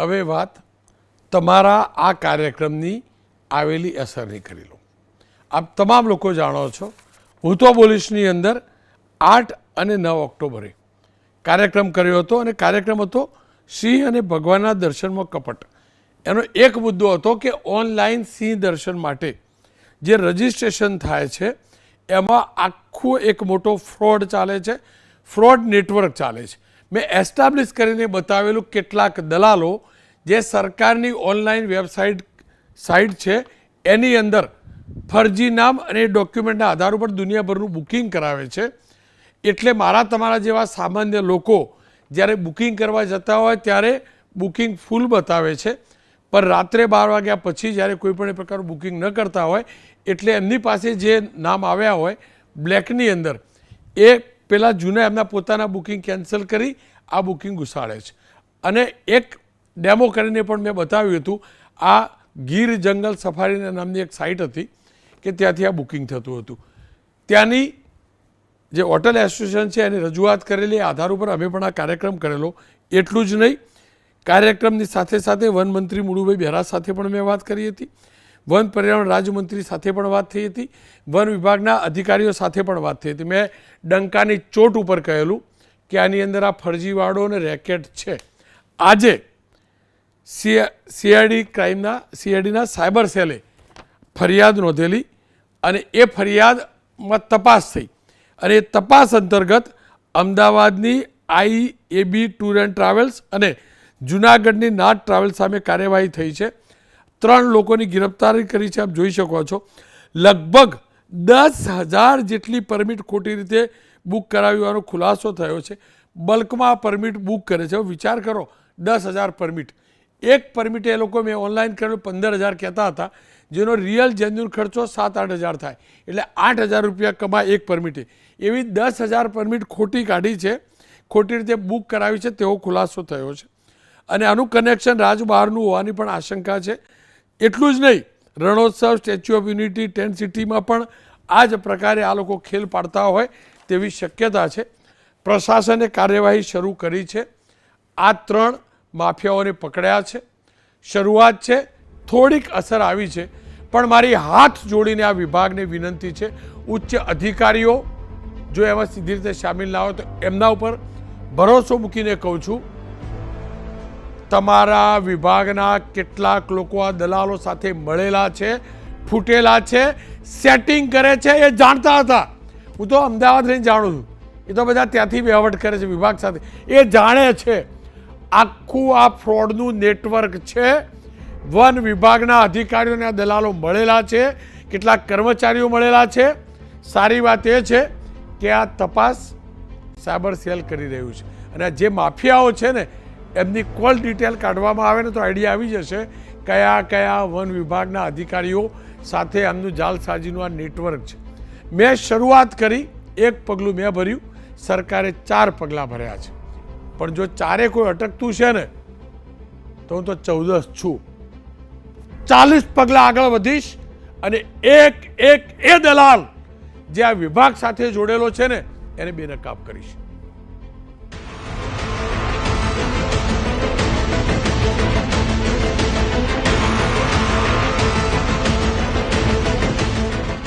હવે વાત તમારા આ કાર્યક્રમની આવેલી અસરની કરી લો આપ તમામ લોકો જાણો છો, હું તો બોલીશની અંદર આઠ અને નવ ઓક્ટોબરે કાર્યક્રમ કર્યો હતો અને કાર્યક્રમ હતો સિંહ અને ભગવાનના દર્શનમાં કપટ. એનો એક મુદ્દો હતો કે ઓનલાઈન સિંહ દર્શન માટે જે રજિસ્ટ્રેશન થાય છે, એમાં આખું એક મોટો ફ્રોડ ચાલે છે, ફ્રોડ નેટવર્ક ચાલે છે. મેં એસ્ટાબ્લિશ કરીને બતાવેલું કેટલાક દલાલો જે સરકારની ઓનલાઈન વેબસાઇટ સાઇટ છે, એની અંદર ફરજી નામ અને ડોક્યુમેન્ટના આધાર ઉપર દુનિયાભરનું બુકિંગ કરાવે છે. એટલે મારા તમારા જેવા સામાન્ય લોકો જ્યારે બુકિંગ કરવા જતા હોય ત્યારે બુકિંગ ફૂલ બતાવે છે. પણ રાત્રે બાર વાગ્યા પછી જ્યારે કોઈ પણ પ્રકારનું બુકિંગ ન કરતા હોય, એટલે એમની પાસે જે નામ આવ્યા હોય બ્લેકની અંદર, એ પેલા જૂના એમના પોતાના બુકિંગ કેન્સલ કરી આ બુકિંગ ઘુસાડે છે. અને એક ડેમો કરીને પણ મેં બતાવ્યું હતું, આ ગીર જંગલ સફારીના નામની એક સાઇટ હતી કે ત્યાંથી આ બુકિંગ થતું હતું. ત્યાંની જે હોટલ એસોસિએશન છે એની રજૂઆત કરેલી આધાર ઉપર અમે પણ આ કાર્યક્રમ કરેલો. એટલું જ નહીં, કાર્યક્રમની સાથે સાથે વનમંત્રી મુળુભાઈ બહેરા સાથે પણ મેં વાત કરી હતી. વન પર્યાવરણ રાજ્યમંત્રી સાથે પણ વાત થઈ હતી. વન વિભાગના અધિકારીઓ સાથે પણ વાત થઈ હતી. મેં ડંકાની ચોટ ઉપર કહેલું કે આની અંદર આ ફરજીવાળો અને રેકેટ છે. આજે સીઆઈડી ક્રાઇમના, સીઆઈડીના સાયબર સેલે ફરિયાદ નોંધેલી અને એ ફરિયાદમાં તપાસ થઈ. અને એ તપાસ અંતર્ગત અમદાવાદની I A B tour and travels અને જુનાગઢની નાટ ટ્રાવેલ્સ સામે કાર્યવાહી થઈ છે. ત્રણ લોકોની ગિરફતારી કરી છે, આપ જોઈ શકો છો. લગભગ દસ હજાર જેટલી પરમિટ ખોટી રીતે બુક કરાવી હોવાનો ખુલાસો થયો છે. બલ્કમાં પરમિટ બુક કરે છે. વિચાર કરો, દસ હજાર પરમિટ. એક પરમિટ એ લોકો મેં ઓનલાઈન કરેલું, પંદર હજાર કહેતા હતા. જેનો રિયલ જેન્યુન ખર્ચો સાત આઠ હજાર થાય. એટલે આઠ હજાર રૂપિયા કમાય એક પરમિટે એવી દસ હજાર પરમિટ ખોટી કાઢી છે, ખોટી રીતે બુક કરાવી છે, તેવો ખુલાસો થયો છે. અને આનું કનેક્શન રાજ બહારનું હોવાની પણ આશંકા છે. એટલું જ નહીં, Rannotsav Statue of Unity tent સિટીમાં પણ આ જ પ્રકારે આ લોકો ખેલ પાડતા હોય તેવી શક્યતા છે. પ્રશાસને કાર્યવાહી શરૂ કરી છે. આ ત્રણ માફિયાઓને પકડ્યા છે. શરૂઆત છે, થોડીક અસર આવી છે, પણ મારી હાથ જોડીને આ વિભાગને વિનંતી છે, ઉચ્ચ અધિકારીઓ, જો એમાં સીધી રીતે સામેલ ના હોય તો એમના ઉપર ભરોસો મૂકીને કહું છું તમારા વિભાગના કેટલાક લોકો આ દલાલો સાથે મળેલા છે, ફૂટેલા છે, સેટિંગ કરે છે, એ જાણતા હતા. હું તો અમદાવાદ રહીને જાણું છું. એ તો બધા ત્યાંથી વહેવટ કરે છે વિભાગ સાથે. એ જાણે છે, આખું આ ફ્રોડનું નેટવર્ક છે. વન વિભાગના અધિકારીઓને આ દલાલો મળેલા છે, કેટલાક કર્મચારીઓ મળેલા છે. સારી વાત એ છે કે આ તપાસ સાયબર સેલ કરી રહ્યું છે. અને જે માફિયાઓ છે ને એમની કોલ ડિટેલ કાઢવામાં આવે ને તો આઈડિયા આવી જશે કયા કયા વન વિભાગના અધિકારીઓ સાથે આમનું જાલસાજીનું આ નેટવર્ક છે. મેં શરૂઆત કરી, એક પગલું મેં ભર્યું, સરકારે ચાર પગલાં ભર્યા છે. પણ જો ચારે કોઈ અટકતું છે ને, તો હું તો ચૌદસ છું. ચાલીસ પગલાં આગળ વધીશ અને એક એક, એ દલાલ જે આ વિભાગ સાથે જોડેલો છે ને, એને બેનકાબ કરીશ.